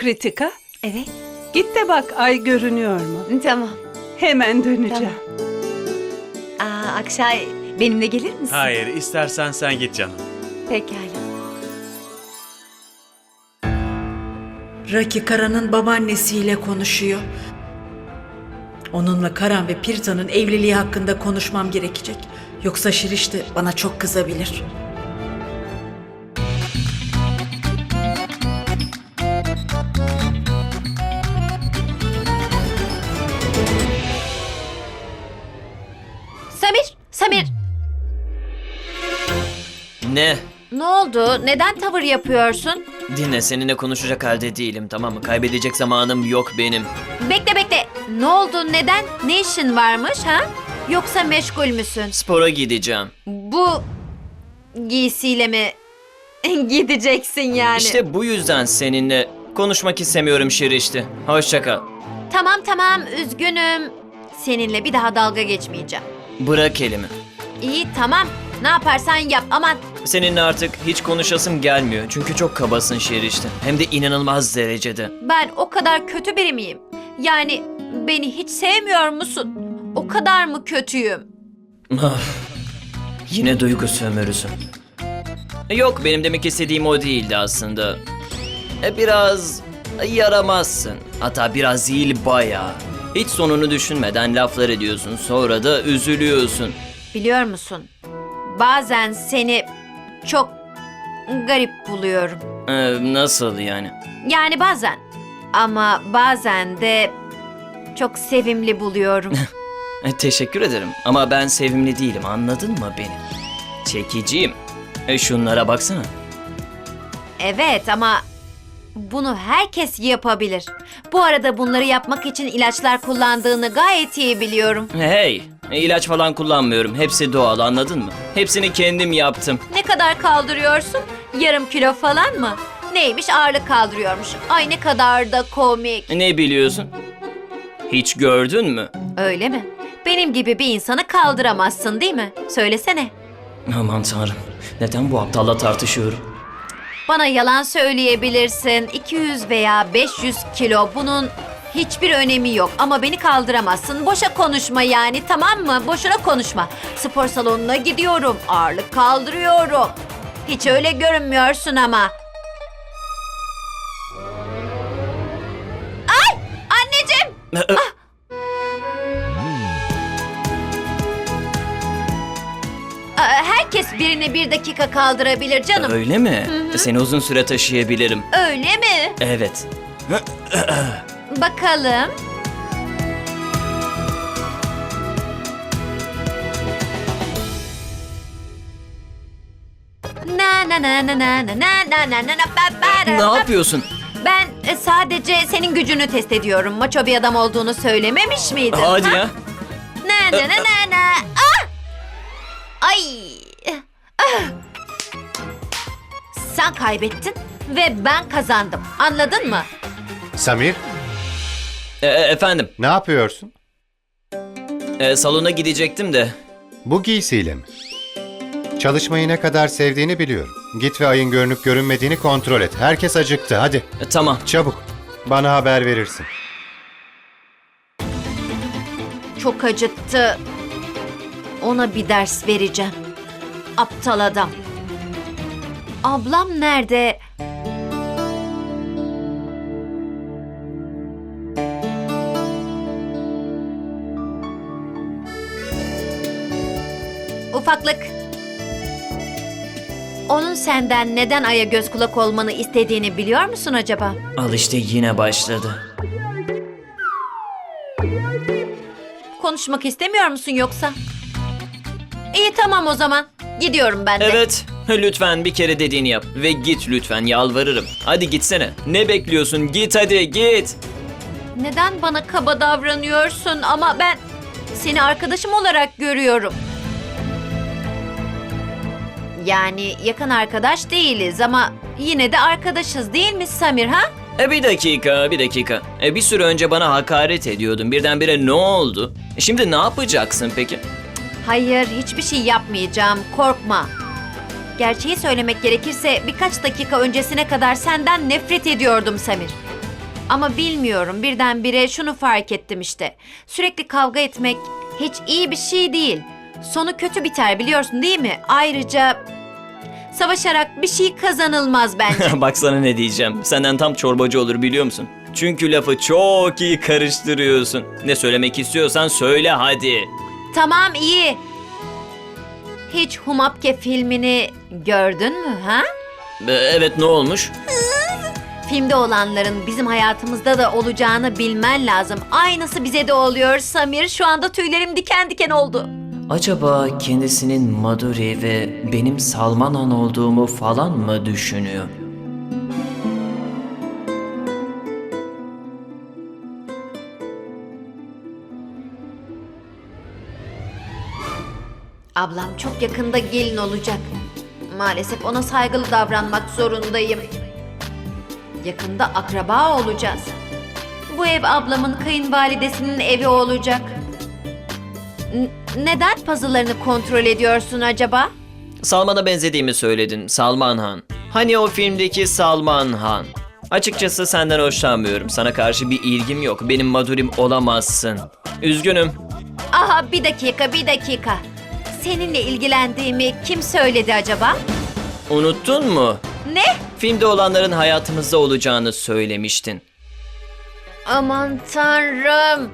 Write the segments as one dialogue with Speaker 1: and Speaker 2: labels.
Speaker 1: Kritika,
Speaker 2: Evet.
Speaker 1: git de bak ay görünüyor mu?
Speaker 2: Tamam.
Speaker 1: Hemen döneceğim.
Speaker 2: Aa, Akşay benimle gelir misin?
Speaker 3: Hayır, istersen sen git canım.
Speaker 2: Pekala.
Speaker 4: Raki Kara'nın babaannesiyle konuşuyor. Onunla Karan ve Pirza'nın evliliği hakkında konuşmam gerekecek. Yoksa Şiriş de bana çok kızabilir.
Speaker 5: Ne?
Speaker 2: Ne oldu? Neden tavır yapıyorsun?
Speaker 5: Dinle seninle konuşacak halde değilim tamam mı? Kaybedecek zamanım yok benim.
Speaker 2: Bekle bekle. Ne oldu? Neden? Ne işin varmış ha? Yoksa meşgul müsün?
Speaker 5: Spora gideceğim.
Speaker 2: Bu giysiyle mi gideceksin yani?
Speaker 5: İşte bu yüzden seninle konuşmak istemiyorum Şirişti. Hoşça kal.
Speaker 2: Tamam tamam üzgünüm. Seninle bir daha dalga geçmeyeceğim.
Speaker 5: Bırak elimi.
Speaker 2: İyi tamam. Ne yaparsan yap aman.
Speaker 5: Seninle artık hiç konuşasım gelmiyor. Çünkü çok kabasın Şirişti. Hem de inanılmaz derecede.
Speaker 2: Ben o kadar kötü biri miyim? Yani beni hiç sevmiyor musun? O kadar mı kötüyüm?
Speaker 5: Ah, Yine duygu sömürüsü. Yok benim demek istediğim o değildi aslında. E, Biraz yaramazsın. Hatta biraz değil bayağı. Hiç sonunu düşünmeden laflar ediyorsun. Sonra da üzülüyorsun.
Speaker 2: Biliyor musun? Bazen seni çok garip buluyorum.
Speaker 5: Ee, nasıl yani?
Speaker 2: Yani bazen. Ama bazen de çok sevimli buluyorum.
Speaker 5: E, teşekkür ederim ama ben sevimli değilim anladın mı beni? Çekiciyim. E, şunlara baksana.
Speaker 2: evet ama bunu herkes yapabilir. Bu arada bunları yapmak için ilaçlar kullandığını gayet iyi biliyorum.
Speaker 5: Hey ilaç falan kullanmıyorum. Hepsi doğal anladın mı? Hepsini kendim yaptım.
Speaker 2: Ne kadar kaldırıyorsun? Yarım kilo falan mı? Neymiş ağırlık kaldırıyormuş. Ay ne kadar da komik.
Speaker 5: Ne biliyorsun? Hiç gördün mü?
Speaker 2: Öyle mi? Benim gibi bir insanı kaldıramazsın değil mi? Söylesene.
Speaker 5: Aman tanrım. Neden bu aptalla tartışıyorum?
Speaker 2: Bana yalan söyleyebilirsin. 200 veya 500 kilo bunun hiçbir önemi yok ama beni kaldıramazsın. Boşa konuşma yani tamam mı? Boşuna konuşma. Spor salonuna gidiyorum. Ağırlık kaldırıyorum. Hiç öyle görünmüyorsun ama. Ay! Anneciğim! Aa, Herkes birini bir dakika kaldırabilir canım.
Speaker 5: Öyle mi? Seni uzun süre taşıyabilirim.
Speaker 2: Öyle mi?
Speaker 5: Evet.
Speaker 2: Bakalım. Na na na na na na na na na na na ba- ba-
Speaker 5: Ne yapıyorsun?
Speaker 2: Ben e, sadece senin gücünü test ediyorum. Maço bir adam olduğunu söylememiş miydin?
Speaker 5: Hadi
Speaker 2: ha?
Speaker 5: ya.
Speaker 2: Na na na na na. Ah! Ay! Ah! Sen kaybettin ve ben kazandım. Anladın mı?
Speaker 6: Samir,
Speaker 5: E, e, efendim,
Speaker 6: ne yapıyorsun?
Speaker 5: e, salona gidecektim de.
Speaker 6: Bu giysiyle mi? Çalışmayı ne kadar sevdiğini biliyorum. Git ve ayın görünüp görünmediğini kontrol et. Herkes acıktı. Hadi
Speaker 5: E, tamam.
Speaker 6: çabuk. Bana haber verirsin.
Speaker 2: Çok acıttı. Ona bir ders vereceğim. Aptal adam. Ablam nerede? Ufaklık. Onun senden neden aya göz kulak olmanı istediğini biliyor musun acaba?
Speaker 5: Al işte yine başladı.
Speaker 2: Konuşmak istemiyor musun yoksa? İyi tamam o zaman. Gidiyorum ben de.
Speaker 5: Evet, lütfen bir kere dediğini yap. Ve git lütfen, yalvarırım. Hadi gitsene. Ne bekliyorsun? Git hadi, git.
Speaker 2: Neden bana kaba davranıyorsun ama ben seni arkadaşım olarak görüyorum. Yani yakın arkadaş değiliz ama yine de arkadaşız değil mi Samir ha?
Speaker 5: E bir dakika, bir dakika. E bir süre önce bana hakaret ediyordun. Birdenbire ne oldu? E şimdi ne yapacaksın peki?
Speaker 2: Hayır hiçbir şey yapmayacağım korkma. Gerçeği söylemek gerekirse birkaç dakika öncesine kadar senden nefret ediyordum Samir. Ama bilmiyorum birdenbire şunu fark ettim işte. Sürekli kavga etmek hiç iyi bir şey değil. Sonu kötü biter biliyorsun değil mi? Ayrıca savaşarak bir şey kazanılmaz bence.
Speaker 5: Bak sana ne diyeceğim. Senden tam çorbacı olur biliyor musun? Çünkü lafı çok iyi karıştırıyorsun. Ne söylemek istiyorsan söyle hadi.
Speaker 2: tamam iyi. Hiç Humapke filmini gördün mü ha?
Speaker 5: Ee, Evet ne olmuş?
Speaker 2: Filmde olanların bizim hayatımızda da olacağını bilmen lazım. Aynısı bize de oluyor Samir. Şu anda tüylerim diken diken oldu.
Speaker 5: Acaba kendisinin Maduri ve benim Salman Han olduğumu falan mı düşünüyor?
Speaker 2: Ablam çok yakında gelin olacak. Maalesef ona saygılı davranmak zorundayım. Yakında akraba olacağız. Bu ev ablamın kayınvalidesinin evi olacak. N- neden puzzle'larını kontrol ediyorsun acaba?
Speaker 5: Salman'a benzediğimi söyledin. Salman Han. Hani o filmdeki Salman Han. Açıkçası senden hoşlanmıyorum. Sana karşı bir ilgim yok. Benim Madurim olamazsın. Üzgünüm.
Speaker 2: Aha bir dakika bir dakika. Seninle ilgilendiğimi kim söyledi acaba?
Speaker 5: Unuttun mu?
Speaker 2: Ne?
Speaker 5: Filmde olanların hayatımızda olacağını söylemiştin.
Speaker 2: Aman tanrım.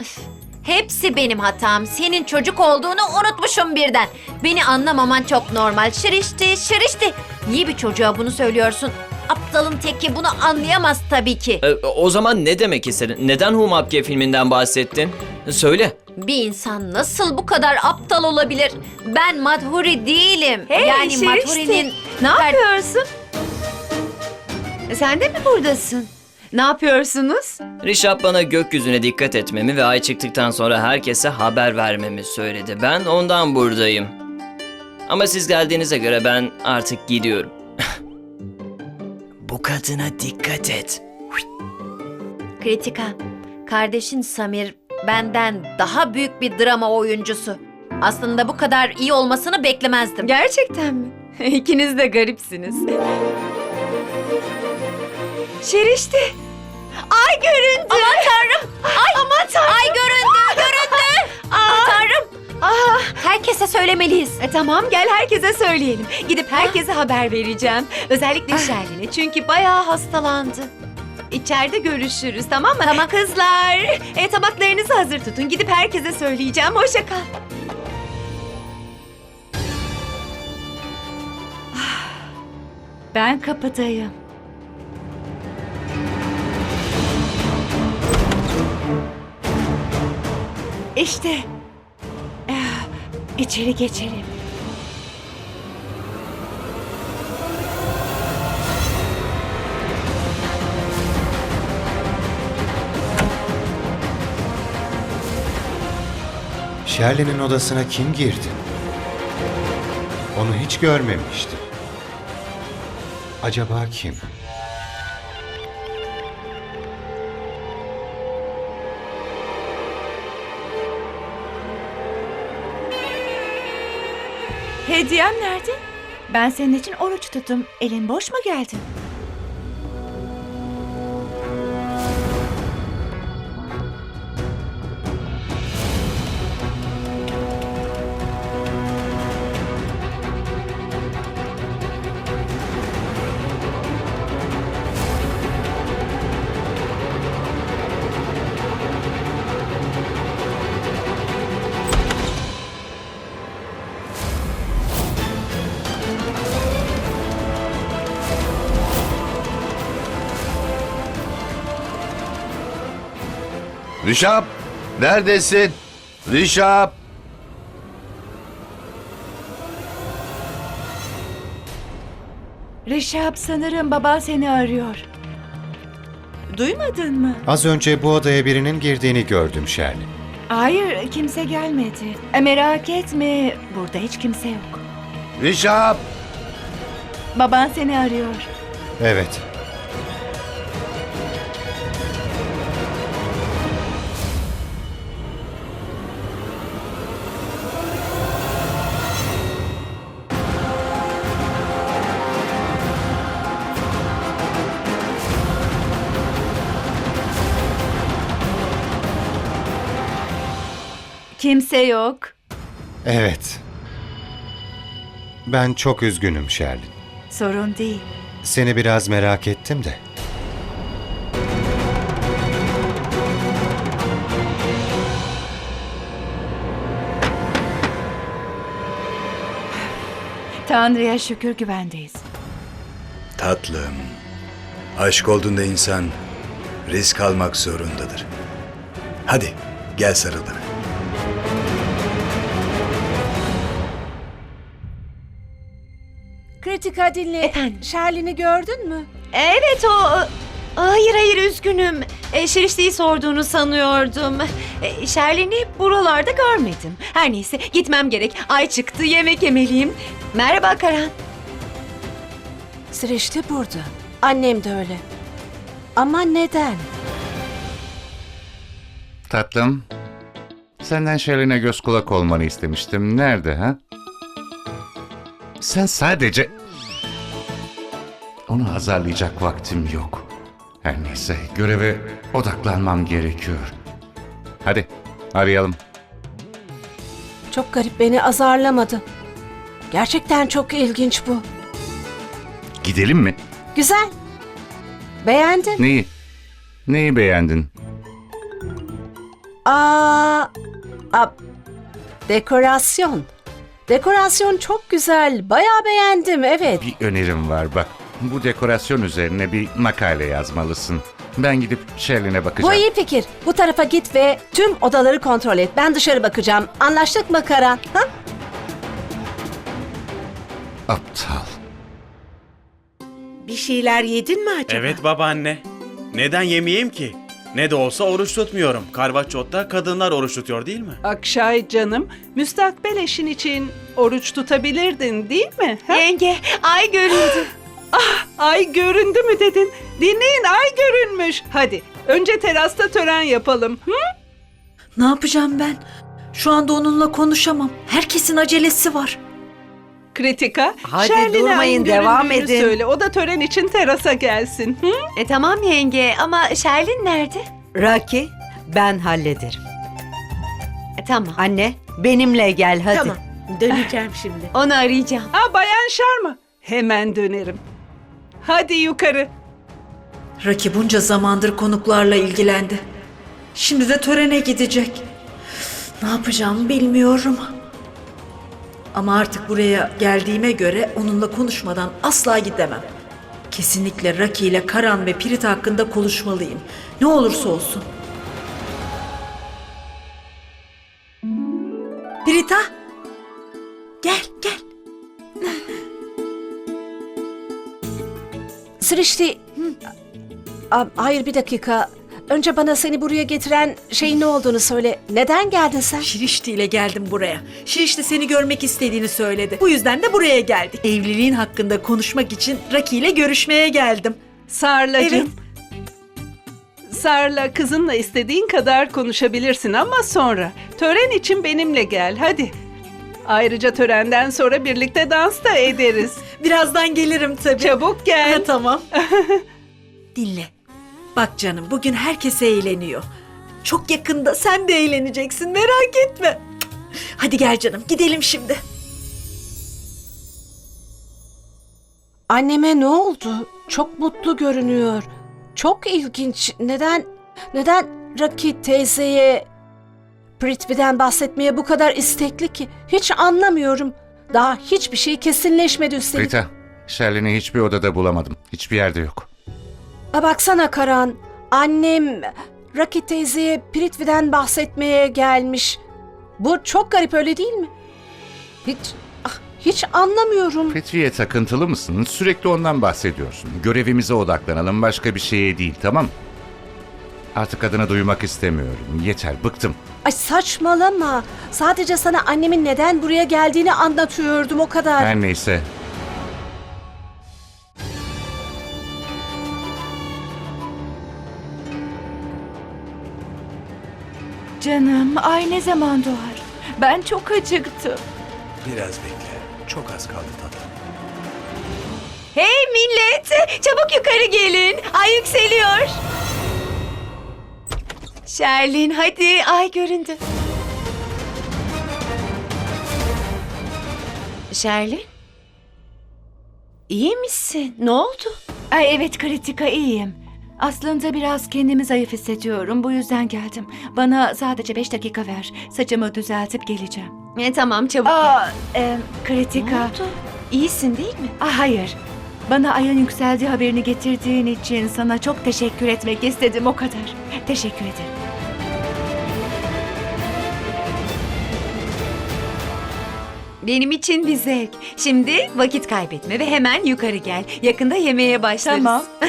Speaker 2: Üf, Hepsi benim hatam. Senin çocuk olduğunu unutmuşum birden. Beni anlamaman çok normal. Şirişti, şirişti. Niye bir çocuğa bunu söylüyorsun? Aptalın teki bunu anlayamaz tabii ki.
Speaker 5: E, o zaman ne demek istedin? Neden Humapke filminden bahsettin? Söyle.
Speaker 2: Bir insan nasıl bu kadar aptal olabilir? Ben Madhuri değilim.
Speaker 7: Hey
Speaker 2: yani
Speaker 7: Şirişti,
Speaker 2: Madhuri'nin...
Speaker 7: Ne yapıyorsun? Sen de mi buradasın? Ne yapıyorsunuz?
Speaker 5: Rişap bana gökyüzüne dikkat etmemi ve ay çıktıktan sonra herkese haber vermemi söyledi. Ben ondan buradayım. Ama siz geldiğinize göre ben artık gidiyorum. Bu kadına dikkat et.
Speaker 2: Kritika, kardeşin Samir benden daha büyük bir drama oyuncusu. Aslında bu kadar iyi olmasını beklemezdim.
Speaker 7: Gerçekten mi? İkiniz de garipsiniz. Şerişti. Ay göründü.
Speaker 2: Aman tanrım! Ay!
Speaker 7: Aman tanrım.
Speaker 2: Ay göründü, göründü! Aman tanrım!
Speaker 7: Ah,
Speaker 2: Herkese söylemeliyiz.
Speaker 7: e, tamam gel herkese söyleyelim. Gidip herkese haber vereceğim. Özellikle Şerlin'e çünkü bayağı hastalandı. İçeride görüşürüz tamam mı?
Speaker 2: Tamam.
Speaker 7: Kızlar e, tabaklarınızı hazır tutun. Gidip herkese söyleyeceğim. Hoşça kal. Ben kapıdayım. İşte. Ah, İçeri geçelim.
Speaker 6: Shirley'nin odasına kim girdi? Onu hiç görmemiştim. Acaba kim?
Speaker 7: Hediyem nerede? Ben senin için oruç tuttum. Elin boş mu geldin?
Speaker 8: Rişap! Neredesin? Rişap!
Speaker 7: Reşap sanırım baban seni arıyor. Duymadın mı?
Speaker 6: Az önce bu odaya birinin girdiğini gördüm Shirley.
Speaker 7: Hayır kimse gelmedi. E, merak etme burada hiç kimse yok.
Speaker 8: Rişap!
Speaker 7: Baban seni arıyor.
Speaker 6: Evet.
Speaker 7: Kimse yok.
Speaker 6: Evet. Ben çok üzgünüm Sherlin.
Speaker 7: Sorun değil.
Speaker 6: Seni biraz merak ettim de.
Speaker 7: Tanrı'ya şükür güvendeyiz.
Speaker 9: Tatlım, aşk olduğunda insan risk almak zorundadır. Hadi gel sarıl bana.
Speaker 10: Kritika dinle.
Speaker 7: Efendim?
Speaker 10: Şerlin'i gördün mü?
Speaker 7: Evet o... Hayır hayır üzgünüm. E, Şirişte'yi sorduğunu sanıyordum. E, Şerlin'i buralarda görmedim. Her neyse gitmem gerek. Ay çıktı yemek yemeliyim. Merhaba Karan.
Speaker 10: Sırıştı burada. Annem de öyle. Ama neden?
Speaker 11: Tatlım, senden Şerlin'e göz kulak olmanı istemiştim. Nerede ha? Sen sadece... Onu azarlayacak vaktim yok. Her neyse, göreve odaklanmam gerekiyor. Hadi, arayalım.
Speaker 10: Çok garip beni azarlamadı. Gerçekten çok ilginç bu.
Speaker 11: Gidelim mi?
Speaker 10: Güzel. Beğendin?
Speaker 11: Neyi? Neyi beğendin?
Speaker 10: Aa, a, dekorasyon. Dekorasyon çok güzel. Bayağı beğendim, evet.
Speaker 11: Bir önerim var bak. Bu dekorasyon üzerine bir makale yazmalısın. Ben gidip Şerlin'e
Speaker 10: Bu
Speaker 11: bakacağım.
Speaker 10: iyi fikir. Bu tarafa git ve tüm odaları kontrol et. Ben dışarı bakacağım. Anlaştık mı Karan? Ha?
Speaker 11: Aptal.
Speaker 4: Bir şeyler yedin mi acaba?
Speaker 3: Evet babaanne. Neden yemeyeyim ki? Ne de olsa oruç tutmuyorum. Karvaçot'ta kadınlar oruç tutuyor değil mi?
Speaker 1: Akşay canım, müstakbel eşin için oruç tutabilirdin değil mi? Ha?
Speaker 7: Yenge ay göründü.
Speaker 1: Ay göründü mü dedin? Dinleyin ay görünmüş. Hadi önce terasta tören yapalım. Hı?
Speaker 4: Ne yapacağım ben? Şu anda onunla konuşamam. Herkesin acelesi var.
Speaker 1: Kritika.
Speaker 12: Hadi
Speaker 1: Şerlin'e
Speaker 12: durmayın,
Speaker 1: ayın
Speaker 12: devam
Speaker 1: göründüğünü
Speaker 12: edin.
Speaker 1: Söyle. O da tören için terasa gelsin. Hı?
Speaker 7: E, tamam yenge ama Şerlin nerede?
Speaker 12: Raki, ben hallederim.
Speaker 7: E, tamam.
Speaker 12: Anne, benimle gel hadi.
Speaker 4: Tamam. Döneceğim şimdi.
Speaker 7: Onu arayacağım.
Speaker 1: Ha Bayan Şarma. Hemen dönerim. Hadi yukarı.
Speaker 4: Raki bunca zamandır konuklarla ilgilendi. Şimdi de törene gidecek. Ne yapacağımı bilmiyorum. Ama artık buraya geldiğime göre onunla konuşmadan asla gidemem. Kesinlikle Raki ile Karan ve Pirit hakkında konuşmalıyım. Ne olursa olsun. Pirita!
Speaker 10: Sırıştı. Aa, hayır bir dakika. Önce bana seni buraya getiren şeyin ne olduğunu söyle. Neden geldin sen?
Speaker 4: Şirişti ile geldim buraya. Şirişti seni görmek istediğini söyledi. Bu yüzden de buraya geldik. Evliliğin hakkında konuşmak için Raki ile görüşmeye geldim.
Speaker 1: Sarlacığım. Sarla kızınla istediğin kadar konuşabilirsin ama sonra. Tören için benimle gel hadi. Ayrıca törenden sonra birlikte dans da ederiz.
Speaker 4: Birazdan gelirim tabii.
Speaker 1: Çabuk gel.
Speaker 4: Ha, tamam. Dinle. Bak canım bugün herkes eğleniyor. Çok yakında sen de eğleneceksin merak etme. Hadi gel canım gidelim şimdi.
Speaker 10: Anneme ne oldu? Çok mutlu görünüyor. Çok ilginç. Neden neden Raki teyzeye Prithvi'den bahsetmeye bu kadar istekli ki? Hiç anlamıyorum. Daha hiçbir şey kesinleşmedi üstelik.
Speaker 11: Rita, Şerlin'i hiçbir odada bulamadım. Hiçbir yerde yok.
Speaker 10: Ha, baksana Karan. Annem Raki teyzeye Prithvi'den bahsetmeye gelmiş. Bu çok garip öyle değil mi? Hiç ah, hiç anlamıyorum.
Speaker 11: Prithvi'ye takıntılı mısın? Sürekli ondan bahsediyorsun. Görevimize odaklanalım, başka bir şeye değil, tamam mı? Artık adını duymak istemiyorum. Yeter, bıktım.
Speaker 10: Ay saçmalama. Sadece sana annemin neden buraya geldiğini anlatıyordum o kadar.
Speaker 11: Her neyse.
Speaker 7: Canım ay ne zaman doğar? Ben çok acıktım.
Speaker 9: Biraz bekle. Çok az kaldı tatlım.
Speaker 7: Hey millet çabuk yukarı gelin. Ay yükseliyor. Şerlin hadi ay göründü. Şerlin? İyi misin? Ne oldu?
Speaker 13: Ay evet Kritika iyiyim. Aslında biraz kendimi zayıf hissediyorum. Bu yüzden geldim. Bana sadece beş dakika ver. Saçımı düzeltip geleceğim.
Speaker 7: E, tamam çabuk
Speaker 13: Aa, e, Kritika.
Speaker 7: Ne oldu? İyisin değil mi?
Speaker 13: Ah, hayır. Bana ayın yükseldiği haberini getirdiğin için sana çok teşekkür etmek istedim o kadar. Teşekkür ederim.
Speaker 7: Benim için bir zevk. Şimdi vakit kaybetme ve hemen yukarı gel. Yakında yemeğe başlarız.
Speaker 13: Tamam.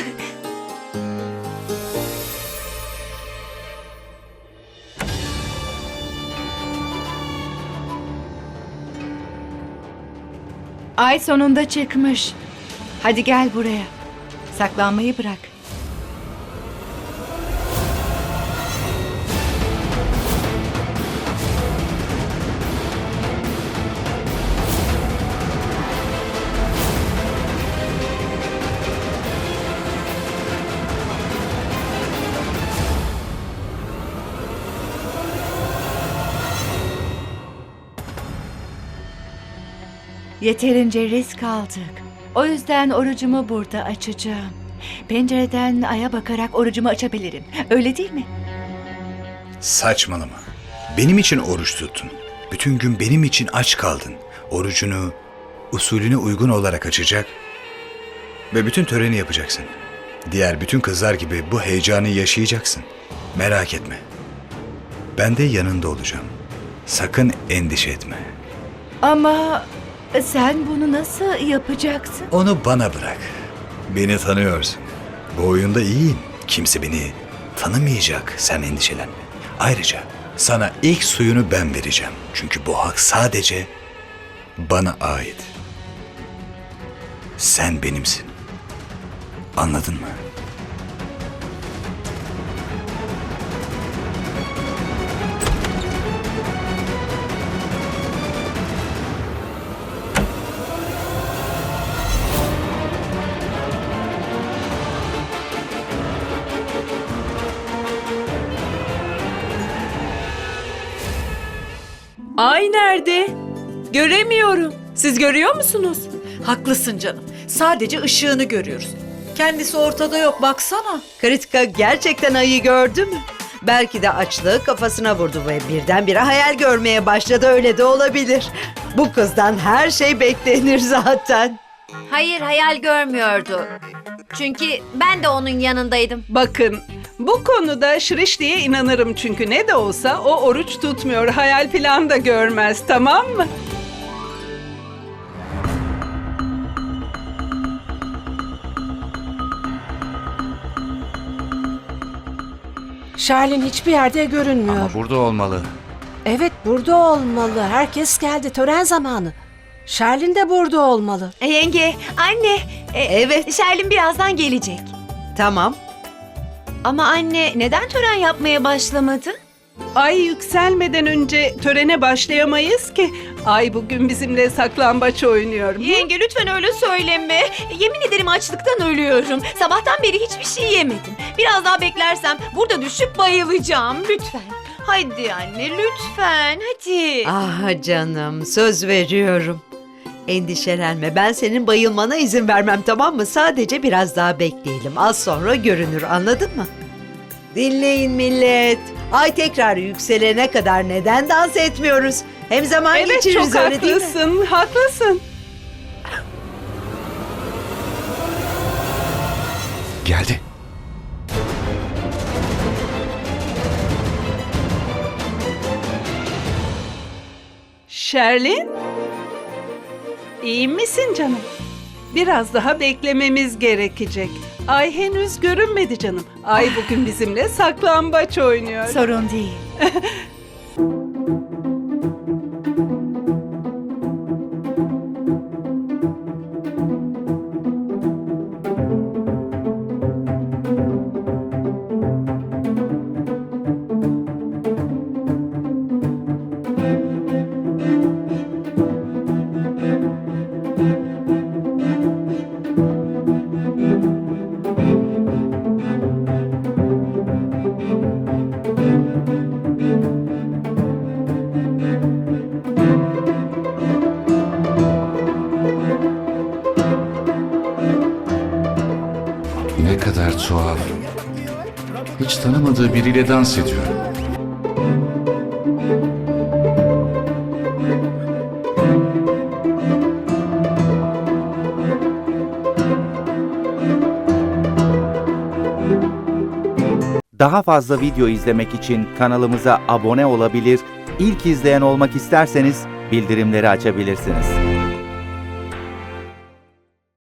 Speaker 13: Ay sonunda çıkmış. Hadi gel buraya. Saklanmayı bırak. Yeterince risk aldık. O yüzden orucumu burada açacağım. Pencereden aya bakarak orucumu açabilirim. Öyle değil mi?
Speaker 9: Saçmalama. Benim için oruç tuttun. Bütün gün benim için aç kaldın. Orucunu usulüne uygun olarak açacak ve bütün töreni yapacaksın. Diğer bütün kızlar gibi bu heyecanı yaşayacaksın. Merak etme. Ben de yanında olacağım. Sakın endişe etme.
Speaker 13: Ama sen bunu nasıl yapacaksın?
Speaker 9: Onu bana bırak. Beni tanıyorsun. Bu oyunda iyiyim. Kimse beni tanımayacak. Sen endişelenme. Ayrıca sana ilk suyunu ben vereceğim. Çünkü bu hak sadece bana ait. Sen benimsin. Anladın mı?
Speaker 12: Ay nerede? Göremiyorum. Siz görüyor musunuz?
Speaker 4: Haklısın canım. Sadece ışığını görüyoruz. Kendisi ortada yok baksana.
Speaker 12: Kritika gerçekten ayı gördü mü? Belki de açlığı kafasına vurdu ve birdenbire hayal görmeye başladı. Öyle de olabilir. Bu kızdan her şey beklenir zaten.
Speaker 2: Hayır hayal görmüyordu. Çünkü ben de onun yanındaydım.
Speaker 1: Bakın bu konuda Şirişli'ye inanırım çünkü ne de olsa o oruç tutmuyor, hayal falan da görmez tamam mı?
Speaker 10: Şerlin hiçbir yerde görünmüyor.
Speaker 11: Ama burada olmalı.
Speaker 10: Evet burada olmalı. Herkes geldi. Tören zamanı. Şerlin de burada olmalı.
Speaker 7: E, yenge, anne. e,
Speaker 12: Evet.
Speaker 7: Şerlin birazdan gelecek.
Speaker 12: Tamam.
Speaker 7: Ama anne neden tören yapmaya başlamadı?
Speaker 1: Ay yükselmeden önce törene başlayamayız ki. Ay bugün bizimle saklambaç oynuyor.
Speaker 7: Yenge lütfen öyle söyleme. Yemin ederim açlıktan ölüyorum. Sabahtan beri hiçbir şey yemedim. Biraz daha beklersem burada düşüp bayılacağım. Lütfen. Hadi anne lütfen hadi.
Speaker 12: Ah canım söz veriyorum. Endişelenme ben senin bayılmana izin vermem tamam mı? Sadece biraz daha bekleyelim. Az sonra görünür anladın mı? Dinleyin millet. Ay tekrar yükselene kadar neden dans etmiyoruz? Hem zaman
Speaker 1: Evet
Speaker 12: geçiririz
Speaker 1: çok
Speaker 12: öyle değil mi?
Speaker 1: haklısın, haklısın.
Speaker 11: Geldi.
Speaker 1: Şerlin? İyi misin canım? Biraz daha beklememiz gerekecek. Ay henüz görünmedi canım. Ay bugün bizimle saklambaç oynuyor.
Speaker 13: Sorun değil.
Speaker 11: tuhaf. Hiç tanımadığı biriyle dans ediyor.
Speaker 14: Daha fazla video izlemek için kanalımıza abone olabilir, ilk izleyen olmak isterseniz bildirimleri açabilirsiniz.